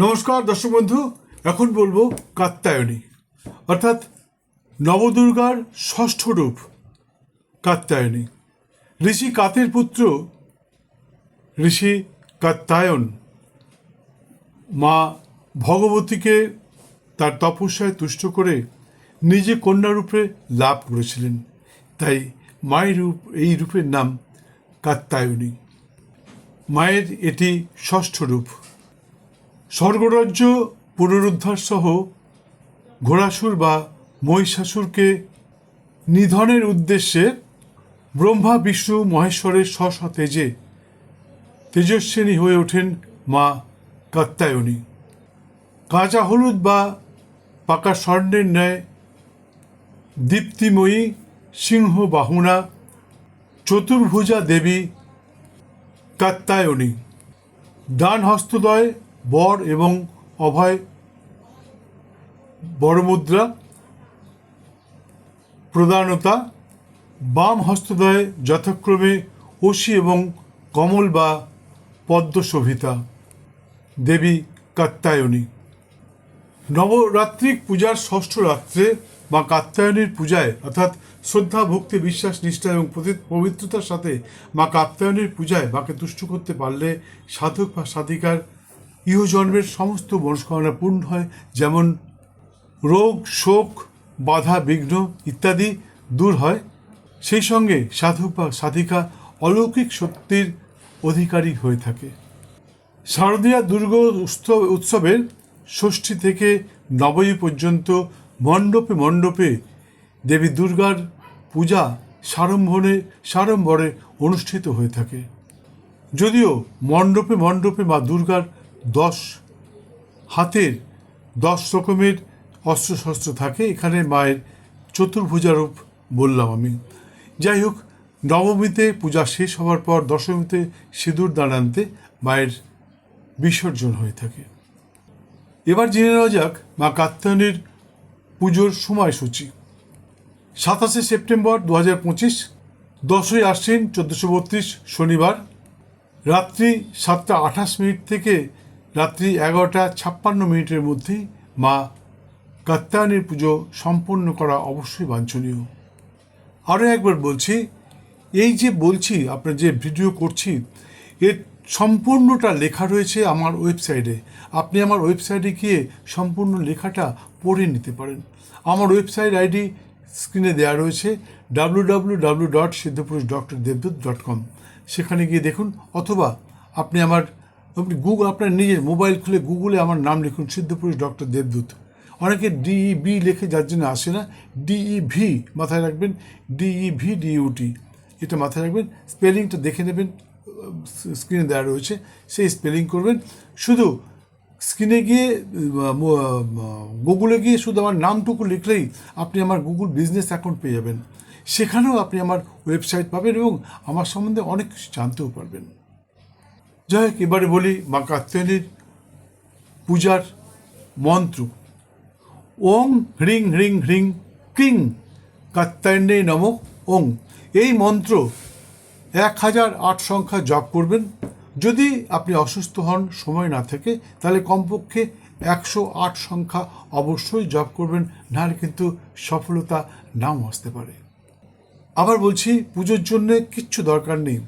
নমস্কার, দর্শক বন্ধু। এখন বলব কাত্যায়নী। অর্থাৎ নবদুর্গার ষষ্ঠ রূপ, কাত্যায়নী। ঋষি কাতের পুত্র, ঋষি কাত্যায়ন। মা ভগবতীকে তার তপস্যায় তুষ্ট করে নিজে কন্যা রূপে লাভ করেছিলেন। তাই মায়ের রূপ, এই রূপের নাম কাত্যায়নী। মায়ের এটি ষষ্ঠ রূপ। স্বর্গরাজ্য পুনরুদ্ধার সহ ঘোড়াসুর বা মহিষাসুরকে নিধনের উদ্দেশ্যে ব্রহ্মা, বিষ্ণু, মহেশ্বরের স্ব তেজে তেজস্বিনী হয়ে ওঠেন মা কাত্যায়নী। কাঁচা হলুদ বা পাকা স্বর্ণের ন্যায় দীপ্তিময়ী সিংহ বাহুনা চতুর্ভুজা দেবী কাত্যায়নী। ডান হস্তদয় বর এবং অভয় বড়মুদ্রা প্রধানতা, বাম হস্তদয়ে যথাক্রমে অসি এবং কমল বা পদ্মশোভিতা, দেবী কাত্যায়নী। নবরাত্রিক পূজার ষষ্ঠ রাত্রে বা কাত্যায়নীর পূজায়, অর্থাৎ শ্রদ্ধা, ভক্তি, বিশ্বাস, নিষ্ঠা এবং পবিত্রতার সাথে মা কাত্যায়নীর পূজায় মাকে তুষ্ট করতে পারলে সাধক বা সাধিকার ইহজন্মের সমস্ত মনস্কামনা পূর্ণ হয়, যেমন রোগ, শোক, বাধা, বিঘ্ন ইত্যাদি দূর হয়। সেই সঙ্গে সাধু বা সাধিকা অলৌকিক শক্তির অধিকারী হয়ে থাকে। শারদীয়া দুর্গ উৎসব, উৎসবের ষষ্ঠী থেকে নবমী পর্যন্ত মণ্ডপে মণ্ডপে দেবী দুর্গার পূজা সাড়ম্বরে সাড়ম্বরে অনুষ্ঠিত হয়ে থাকে। যদিও মণ্ডপে মণ্ডপে মা দুর্গার দশ হাতের দশ রকমের অস্ত্রশস্ত্র থাকে। এখানে মায়ের চতুর্ভুজারূপ বললাম আমি। যাই হোক, নবমীতে পূজা শেষ হওয়ার পর দশমীতে সিঁদুর দাঁড়ানতে মায়ের বিসর্জন হয়ে থাকে। এবার জেনে নেওয়া যাক মা কাত্যায়নীর পুজোর সময়সূচি। সাতাশে সেপ্টেম্বর দু হাজার পঁচিশ, দশই আশ্বিন চোদ্দোশো বত্রিশ শনিবার, রাত্রি সাতটা আঠাশ মিনিট থেকে রাত্রি এগারোটা ছাপ্পান্ন মিনিটের মধ্যেই মা কাত্যায়নীর পুজো সম্পন্ন করা অবশ্যই বাঞ্ছনীয়। আরও একবার বলছি, এই যে বলছি, আপনার যে ভিডিও করছি, এর সম্পূর্ণটা লেখা রয়েছে আমার ওয়েবসাইটে। আপনি আমার ওয়েবসাইটে গিয়ে সম্পূর্ণ লেখাটা পড়ে নিতে পারেন। আমার ওয়েবসাইট আইডি স্ক্রিনে দেওয়া রয়েছে W W W dot Siddhapurush doctor Debdut dot com. সেখানে গিয়ে দেখুন, অথবা আপনি আমার আপনি গুগল আপনার নিজের মোবাইল খুলে গুগলে আমার নাম লিখুন, সিদ্ধপুরুষ ডক্টর দেবদূত। অনেকে ডিই বি লেখে, যার জন্য আসে না। ডিই ভি মাথায় রাখবেন ডিই ভি ডিইউটি এটা মাথায় রাখবেন স্পেলিংটা দেখে নেবেন স্ক্রিনে দেওয়া রয়েছে, সেই স্পেলিং করবেন। শুধু স্ক্রিনে গিয়ে গুগলে গিয়ে শুধু আমার নামটুকু লিখলেই আপনি আমার গুগল বিজনেস অ্যাকাউন্ট পেয়ে যাবেন। সেখানেও আপনি আমার ওয়েবসাইট পাবেন এবং আমার সম্বন্ধে অনেক কিছু জানতেও পারবেন। যাই হোক, এবারে বলি মা কাত্যায়নীর পূজার মন্ত্র। ওং হ্রিং হ্রিং হ্রিং ক্রিং কাত্যায়নে নম ওং। এই মন্ত্র এক হাজার আট সংখ্যা জপ করবেন। যদি আপনি অসুস্থ হন, সময় না থাকে, তাহলে কমপক্ষে একশো আট সংখ্যা অবশ্যই জপ করবেন নাহলে কিন্তু সফলতা নাও আসতে পারে। আবার বলছি, পুজোর জন্য কিচ্ছু দরকার নেই।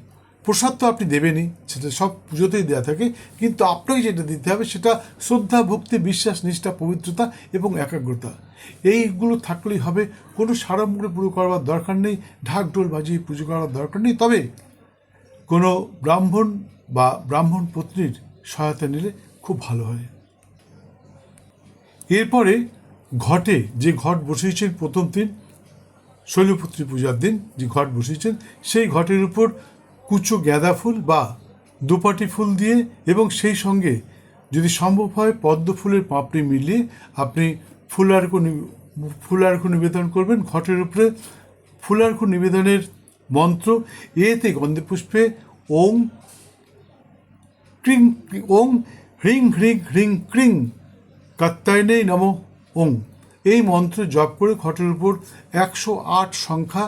প্রসাদ তো আপনি দেবেনই, সেটা সব পুজোতেই দেওয়া থাকে, কিন্তু আপনাকে যেটা দিতে হবে সেটা শ্রদ্ধা, ভক্তি, বিশ্বাস, নিষ্ঠা, পবিত্রতা এবং একাগ্রতা। এইগুলো থাকলেই হবে, কোনো সাড়ম্বরে পুজো করবার দরকার নেই, ঢাক ঢোল বাজিয়ে পুজো করার দরকার নেই, তবে কোনো ব্রাহ্মণ বা ব্রাহ্মণ পত্নীর সহায়তা নিলে খুব ভালো হয়। এরপরে ঘটে যে ঘট বসিয়েছেন প্রথম দিন, শৈলপুত্রী পূজার দিন, যে ঘট বসিয়েছেন সেই ঘটের উপর কুচো গাঁদা ফুল বা দুপাটি ফুল দিয়ে এবং সেই সঙ্গে যদি সম্ভব হয় পদ্ম ফুলের পাপড়ি মিলিয়ে আপনি ফুলার্ঘ ফুলার্ঘ নিবেদন করবেন। ঘটের উপরে ফুলার্ঘ নিবেদনের মন্ত্র, এতে গন্ধে পুষ্পে ওং ক্রিং ওং হ্রিং হ্রিং হ্রিং ক্রিং কাত্তায়নেই নম ওং। এই মন্ত্র জপ করে ঘটের উপর একশো আট সংখ্যা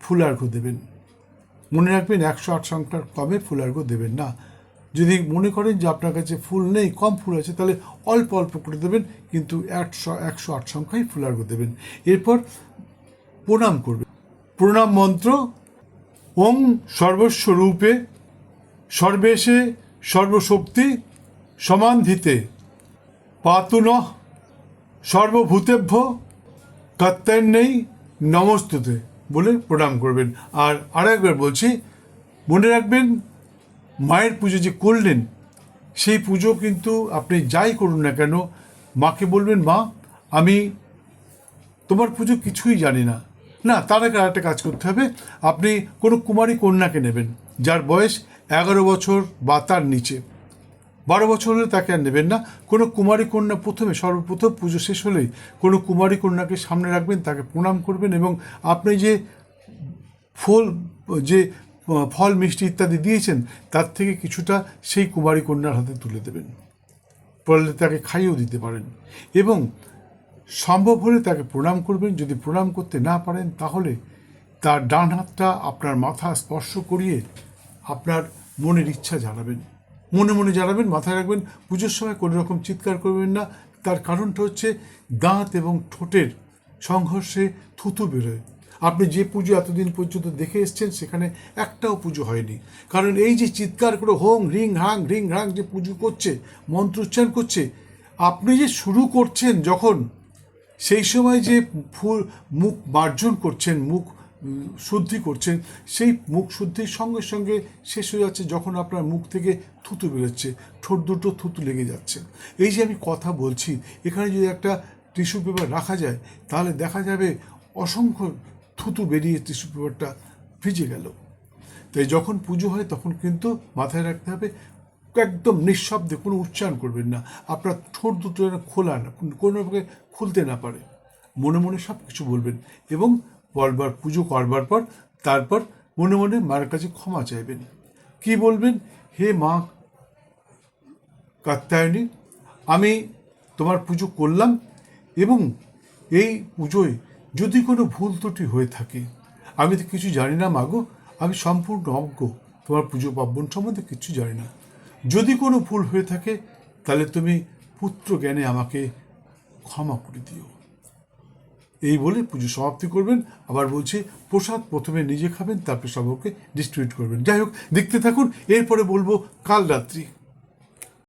ফুলার্ঘ দেবেন। মনে রাখবেন একশো আট সংখ্যার কমে ফুলার্ঘ দেবেন না। যদি মনে করেন যে আপনার কাছে ফুল নেই, কম ফুল আছে, তাহলে অল্প অল্প করে দেবেন, কিন্তু একশো একশো আট সংখ্যায় ফুলার্ঘ দেবেন। এরপর প্রণাম করবেন। প্রণাম মন্ত্র, ওং সর্বস্ব রূপে সর্বেশে সর্বশক্তি সমান্ধিতে। পাতুন সর্বভূতেভ্য কাত্যান্নেই নমস্তুতে। বলে প্রণাম করবেন। আর আর একবার বলছি, মনে রাখবেন, মায়ের পুজো যে করলেন, সেই পুজো কিন্তু আপনি যাই করুন না কেন, মাকে বলবেন, মা, আমি তোমার পুজো কিছুই জানি না। না, তার আগে আরেকটা কাজ করতে হবে। আপনি কোনো কুমারী কন্যাকে নেবেন, যার বয়স এগারো বছর বা তার নিচে। বারো বছর হলে তাকে আর নেবেন না। কোনো কুমারী কন্যা প্রথমে, সর্বপ্রথম পুজো শেষ হলেই কোনো কুমারী কন্যাকে সামনে রাখবেন, তাকে প্রণাম করবেন এবং আপনি যে ফুল, যে ফল, মিষ্টি ইত্যাদি দিয়েছেন, তার থেকে কিছুটা সেই কুমারী কন্যার হাতে তুলে দেবেন। পড়লে তাকে খাইয়েও দিতে পারেন এবং সম্ভব হলে তাকে প্রণাম করবেন। যদি প্রণাম করতে না পারেন, তাহলে তার ডান হাতটা আপনার মাথা স্পর্শ করিয়ে আপনার মনের ইচ্ছা জানাবেন। মনে মনে জানাবেন, মাথায় রাখবেন, পুজোর সময় কোনো রকম চিৎকার করবেন না। তার কারণটা হচ্ছে দাঁত এবং ঠোঁটের সংঘর্ষে থুতু বেরোয়। আপনি যে পুজো এতদিন পর্যন্ত দেখে এসছেন, সেখানে একটাও পুজো হয়নি। কারণ এই যে চিৎকার করে হোং, রিং, হাং রিং হাং যে পুজো করছে মন্ত্র উচ্চারণ করছে, আপনি যে শুরু করছেন যখন, সেই সময় যে ফুল, মুখ মার্জন করছেন, মুখ শুদ্ধি করছেন, সেই মুখ শুদ্ধির সঙ্গে সঙ্গে শেষ হয়ে যাচ্ছে যখন আপনার মুখ থেকে থুতু বেরোচ্ছে, ঠোঁট দুটো থুতু লেগে যাচ্ছে। এই যে আমি কথা বলছি, এখানে যদি একটা টিস্যু পেপার রাখা যায়, তাহলে দেখা যাবে অসংখ্য থুতু বেরিয়ে টিস্যু পেপারটা ভিজে গেল। তাই যখন পুজো হয় তখন কিন্তু মাথায় রাখতে হবে, একদম নিঃশব্দে কোনো উচ্চারণ করবেন না। আপনার ঠোঁট দুটো যেন খোলা না কোনোভাবে খুলতে না পারে। মনে মনে সব কিছু বলবেন এবং বলবার, পুজো করবার পর, তারপর মনে মনে মার কাছে ক্ষমা চাইবেন। কি বলবেন? হে মা কাত্যায়নী, আমি তোমার পুজো করলাম এবং এই পুজোয় যদি কোনো ভুল ত্রুটি হয়ে থাকে, আমি তো কিছু জানি না মাগো আমি সম্পূর্ণ অজ্ঞ, তোমার পুজো পার্বণ সম্বন্ধে কিছু জানি না। যদি কোনো ভুল হয়ে থাকে, তাহলে তুমি পুত্র জ্ঞানে আমাকে ক্ষমা করে দিও। এই বলে পুজো সমাপ্তি করবেন। আবার বলছি, প্রসাদ প্রথমে নিজে খাবেন, তারপর সবকে ডিস্ট্রিবিউট করবেন। যাই হোক, দেখতে থাকুন, এরপরে বলব কাল রাত্রি।